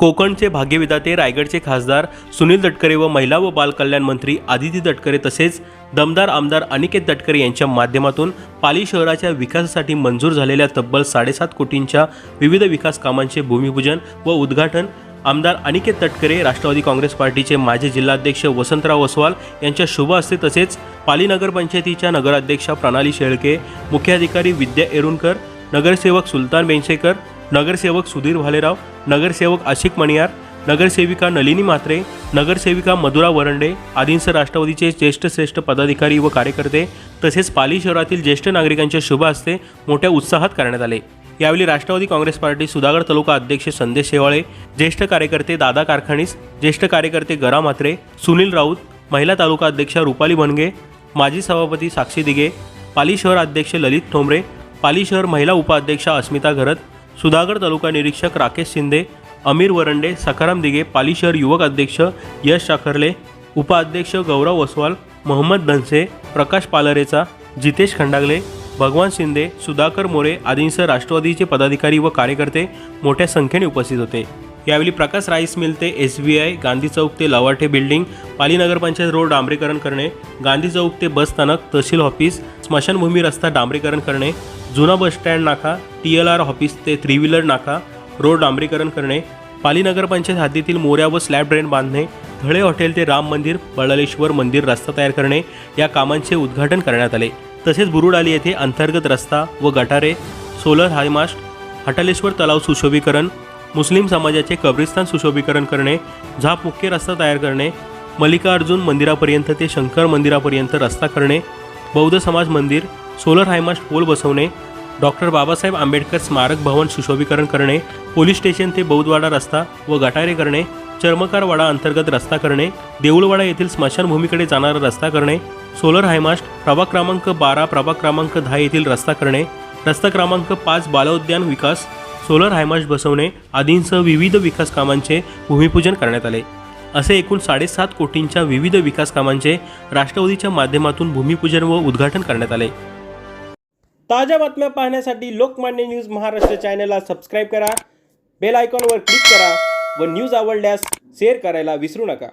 कोकणचे भाग्यविधाते रायगडचे खासदार सुनील तटकरे व महिला व बालकल्याण मंत्री आदिती तटकरे तसेच दमदार आमदार अनिकेत तटकरे यांच्या माध्यमातून पाली शहराच्या विकासासाठी मंजूर झालेल्या तब्बल साडेसात कोटींच्या विविध विकास कामांचे भूमिपूजन व उद्घाटन आमदार अनिकेत तटकरे राष्ट्रवादी काँग्रेस पार्टीचे माजी जिल्हाध्यक्ष वसंतराव वसवाल यांच्या शुभ हस्ते तसेच पाली नगरपंचायतीच्या नगराध्यक्षा प्रणाली शेळके मुख्याधिकारी विद्या एरुणकर नगरसेवक सुलतान बेंसेकर नगरसेवक सुधीर भालेराव नगरसेवक आशिक मणियार नगरसेविका नलिनी म्हात्रे नगरसेविका मधुरा वरंडे आदींसह राष्ट्रवादीचे ज्येष्ठ श्रेष्ठ पदाधिकारी व कार्यकर्ते तसेच पाली शहरातील ज्येष्ठ नागरिकांच्या शुभ हस्ते मोठ्या उत्साहात करण्यात आले. यावेळी राष्ट्रवादी काँग्रेस पार्टी सुधागड तालुका अध्यक्ष संदेश शेवाळे ज्येष्ठ कार्यकर्ते दादा कारखानीस ज्येष्ठ कार्यकर्ते गरा म्हात्रे सुनील राऊत महिला तालुका अध्यक्षा रुपाली बनगे माजी सभापती साक्षी दिगे पाली शहर अध्यक्ष ललित ठोंबरे पाली शहर महिला उपाध्यक्षा अस्मिता घरत सुधागड तालुका निरीक्षक राकेश शिंदे अमीर वरंडे सखाराम दिगे पाली शहर युवक अध्यक्ष यश साखरले उपाध्यक्ष गौरव वसवाल मोहम्मद धनसे प्रकाश पालरेचा जितेश खंडागले भगवान शिंदे सुधाकर मोरे आदींसह राष्ट्रवादीचे पदाधिकारी व कार्यकर्ते मोठ्या संख्येने उपस्थित होते. यावेळी प्रकाश राईस मिल ते S B I Gandhi chowk ते लवाठे बिल्डिंग पाली नगरपंचायत रोड डांबरीकरण करणे गांधी चौक ते बस स्थानक तहसील ऑफिस स्मशानभूमी रस्ता डांबरीकरण करणे जुना बस स्टँड नाका टी एल आर ऑफिस ते थ्री व्हीलर नाका रोड डांबरीकरण करणे पाली नगरपंचायत हद्दीतील मोऱ्या व स्लॅब ड्रेन बांधणे धळे हॉटेल ते राम मंदिर बळलेश्वर मंदिर रस्ता तयार करणे या कामांचे उद्घाटन करण्यात आले. तसेच बुरुडाली येथे अंतर्गत रस्ता व गटारे सोलर हायमास्ट हटालेश्वर तलाव सुशोभीकरण मुस्लिम समाजाचे कब्रिस्तान सुशोभीकरण करणे झाप मुख्य रस्ता तयार करणे मल्लिकार्जुन मंदिरापर्यंत ते शंकर मंदिरापर्यंत रस्ता करणे बौद्ध समाज मंदिर सोलर हायमास्ट पोल बसवणे डॉक्टर बाबासाहेब आंबेडकर स्मारक भवन सुशोभीकरण करणे पोलीस स्टेशन ते बौद्धवाडा रस्ता व गटारे करणे चर्मकारवाडा अंतर्गत रस्ता करणे देऊळवाडा येथील स्मशानभूमीकडे जाणारा रस्ता करणे सोलर हायमास्ट प्रभाग क्रमांक बारा प्रभाग क्रमांक दहा येथील रस्ता करणे रस्ता क्रमांक पाच बालोद्यान विकास सोलर हायमाश बसवणे आदींसह विविध विकास कामांचे भूमिपूजन करण्यात आले. असे एकूण साडेसात कोटींच्या विविध विकास कामांचे राष्ट्रवादीच्या माध्यमातून भूमिपूजन व उद्घाटन करण्यात आले. ताज्या बातम्या पाहण्यासाठी लोकमान्य न्यूज महाराष्ट्र चॅनलला सबस्क्राईब करा बेल आयकॉनवर क्लिक करा व न्यूज आवडल्यास शेअर करायला विसरू नका.